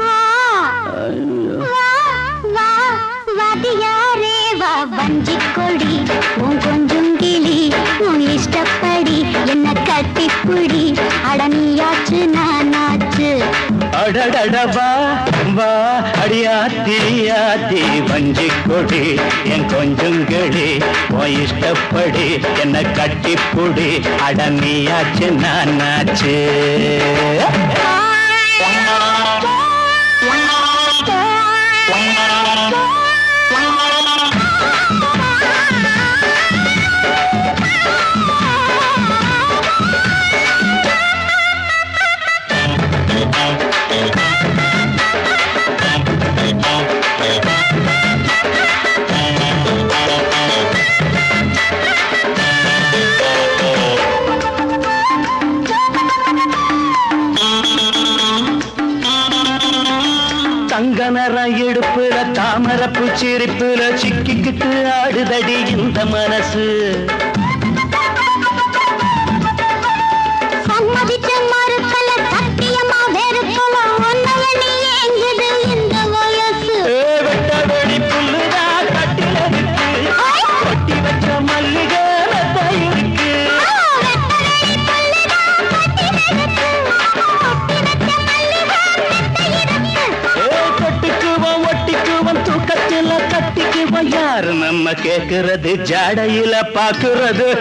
வா வா வஞ்சி கொடி உன் கொஞ்சம் கிளி உன் இஷ்டப்படி என்ன கட்டிப்புடி அடனியாச்சு நானாச்சு அடடடவா வா அடியாத்தி வஞ்சி கொடி என் கொஞ்சங்களி உன் இஷ்டப்படி என்ன கட்டிப்புடி அடனியாச்சு நானாச்சு தங்க நிறம் இடுப்புல தாமரப்பு சிரிப்புல சிக்கிக்கிட்டு ஆடுதடி இந்த மனசு. யாரு நம்ம கேக்குறது? ஜடையில பாக்குறது.